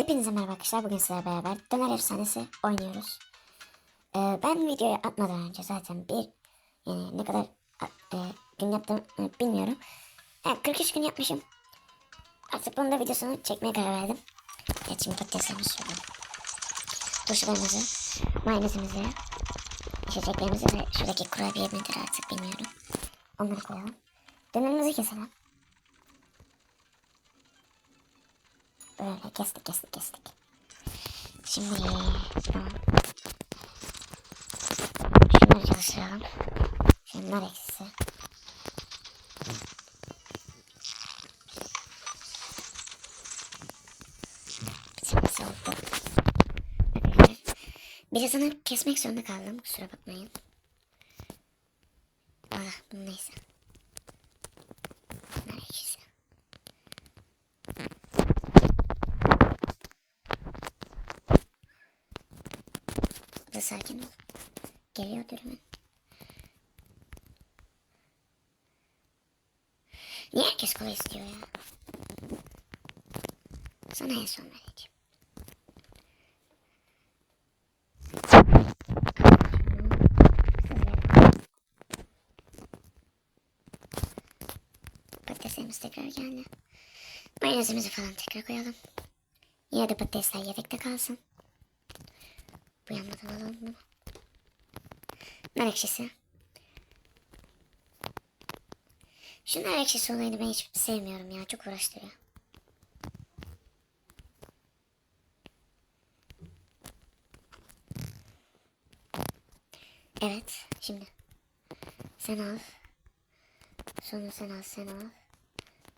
Hepinize merhaba arkadaşlar. Bugün sizlerle beraber Döner Efsanesi oynuyoruz. Ee, ben videoyu atmadan önce zaten bir yani ne kadar e, gün yaptım bilmiyorum. Yani 43 gün yapmışım. Artık bunun da videosunu çekmeye karar verdim. Evet şimdi patateslerimizi şöyle. Turşularımızı, mayonezimizi, içeceklerimizi ve şuradaki kurabiye midir artık bilmiyorum. Onları koyalım. Dönerimizi keselim. Böyle kestik kestik kestik. Şimdi tamam. Şunları çalıştıralım. Şunlar eksisi. Birazını kesmek zorunda kaldım. Kusura bakmayın. Ah bu neyse. Bunlar eksisi. Da sakin ol. Geliyor dürümün. Niye herkes kola istiyor ya? Sana en son vereceğim. Patateslerimiz tekrar geldi. Mayonezimizi falan tekrar koyalım. Yine de patatesler yedekte kalsın. Bu yanmadan alalım bunu. Nar ekşisi. Şu nar ekşisi olayını ben hiç sevmiyorum ya. Çok uğraştırıyor. Evet. Şimdi. Sen al. Sonra sen al. Sen al.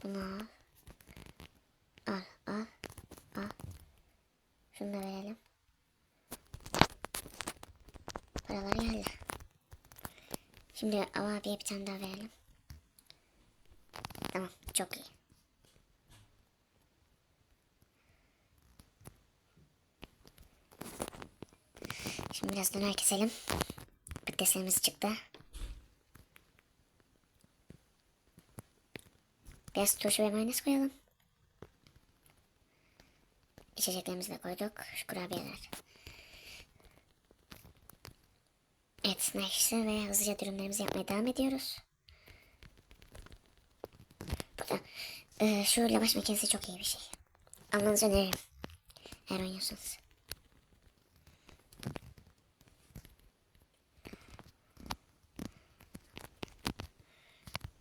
Bunu al. Al. Al. Şunu da verelim. Paralar geldi. Şimdi Ava abiye bir tane daha verelim. Tamam çok iyi. Şimdi biraz döner keselim. Patateslerimiz çıktı. Biraz turşu ve mayonez koyalım. İçeceklerimizi de koyduk. Şu kurabiyeler. Evet, snacksı ve hızlıca dürümlerimizi yapmaya devam ediyoruz. Burada e, şu lavaş makinesi çok iyi bir şey. Almanızı öneririm. Eğer oynuyorsanız.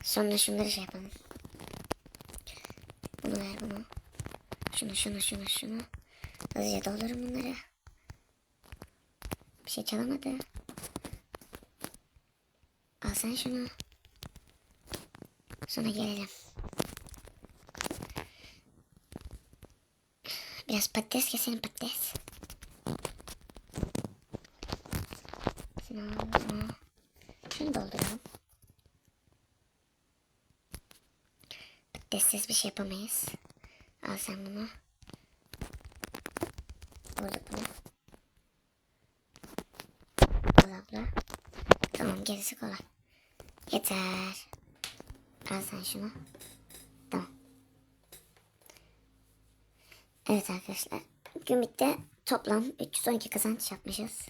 Sonra şunları şey yapalım. Bunu ver bunu. Şunu şunu şunu şunu. Hızlıca doldurun bunları. Bir şey çalamadı. Sen şunu. Sonra gelelim. Biraz patates keselim patates. Şunu al, şunu. Şunu dolduralım. Patatessiz bir şey yapamayız. Al sen bunu. Vurduk bunu. Al abla. Tamam gerisi kolay. Yeter. Al sen şunu. Tamam. Evet arkadaşlar. Bugün. Toplam 312 kazanç yapmışız.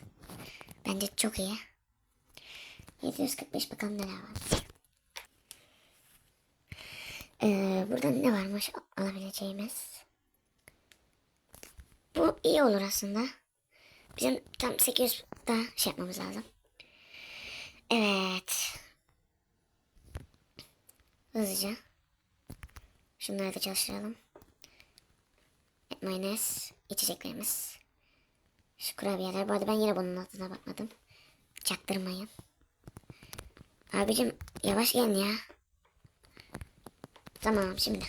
Bence çok iyi. 745 bakalım neler var. Ee, burada ne varmış alabileceğimiz? Bu iyi olur aslında. Bizim tam 800 daha şey yapmamız lazım. Evet. Hızlıca. Şunları da çalıştıralım. Mayonez, içeceklerimiz. Şu kurabiyeler. Bu arada ben yine bunun adına bakmadım. Çaktırmayın. Abicim yavaş gelin ya. Tamam şimdi.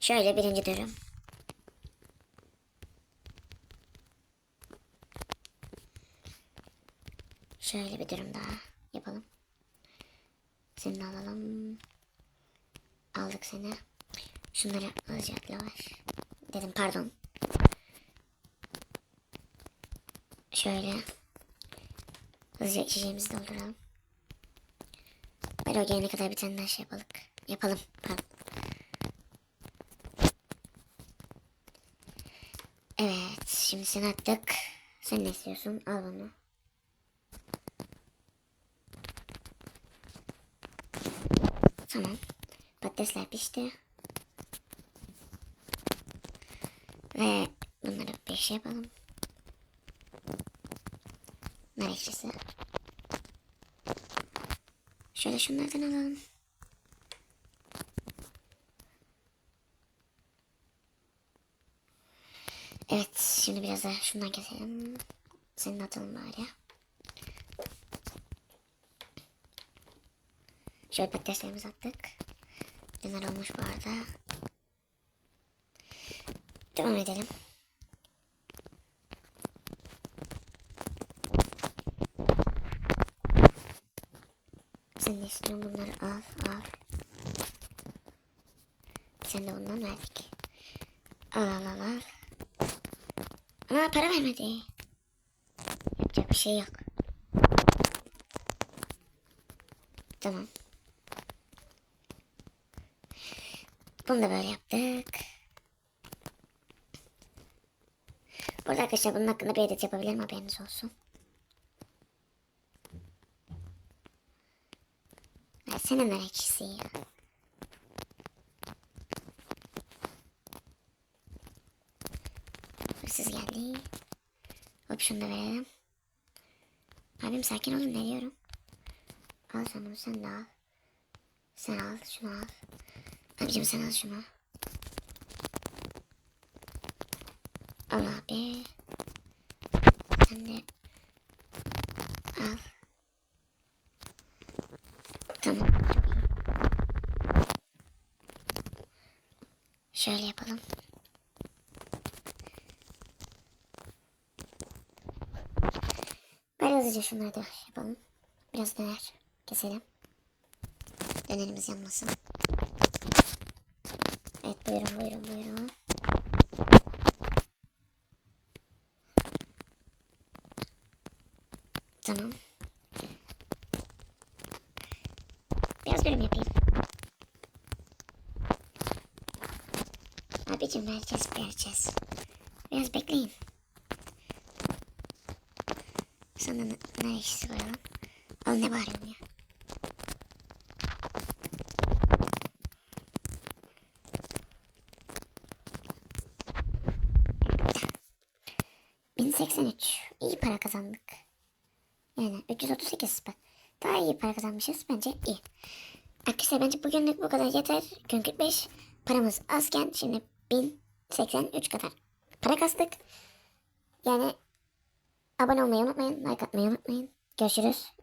Şöyle birinci dürüm. Şöyle bir dürüm daha yapalım. Seni alalım. Aldık seni. Şunları alacak lavaş. Dedim pardon. Şöyle. Hızlıca içeceğimizi dolduralım. Ben o gelene kadar bir tane daha şey yapalım. Yapalım. Pardon. Evet şimdi seni attık. Sen ne istiyorsun? Al bunu. Tamam. Patatesler pişti. Ve bunları bir şey yapalım. Nar ekşisi. Şöyle şunlardan alalım. Evet şimdi biraz da şundan keselim. Senin atalım bari. Şöyle patateslerimizi attık. Bunlar olmuş bu arada. Devam edelim. Sen de istiyorsun bunları al al. Sen de bundan verdik. Al al al al. Ama para vermedi. Yapacak bir şey yok. Tamam. Bunu da böyle yaptık. Burada arkadaşlar bunun hakkında bir edit yapabilirim haberiniz olsun. Versene ekşisi ya. Hırsız geldi. Hop şunu da verelim. Abim sakin olun ne diyorum. Al sen bunu sen de al. Sen al şunu al. Abicim sen al şunu. Al abi. Sen de al. Tamam. Şöyle yapalım. Böyle hızlıca şunları da yapalım. Biraz döner keselim. Dönerimiz yanmasın. Evet buyurun buyurun buyurun. Tamam. Biraz bölüm yapayım. Abicim vereceğiz vereceğiz. Biraz bekleyin. Sana ne, ne işi var lan? Al ne bağırıyorsun ya? ...1083. İyi para kazandık. Yani 338 bak. Daha iyi para kazanmışız. Bence iyi. Arkadaşlar bence bugünlük bu kadar yeter. Gün 45. Paramız azken şimdi 1083 kadar para kastık. Yani abone olmayı unutmayın. Like atmayı unutmayın. Görüşürüz.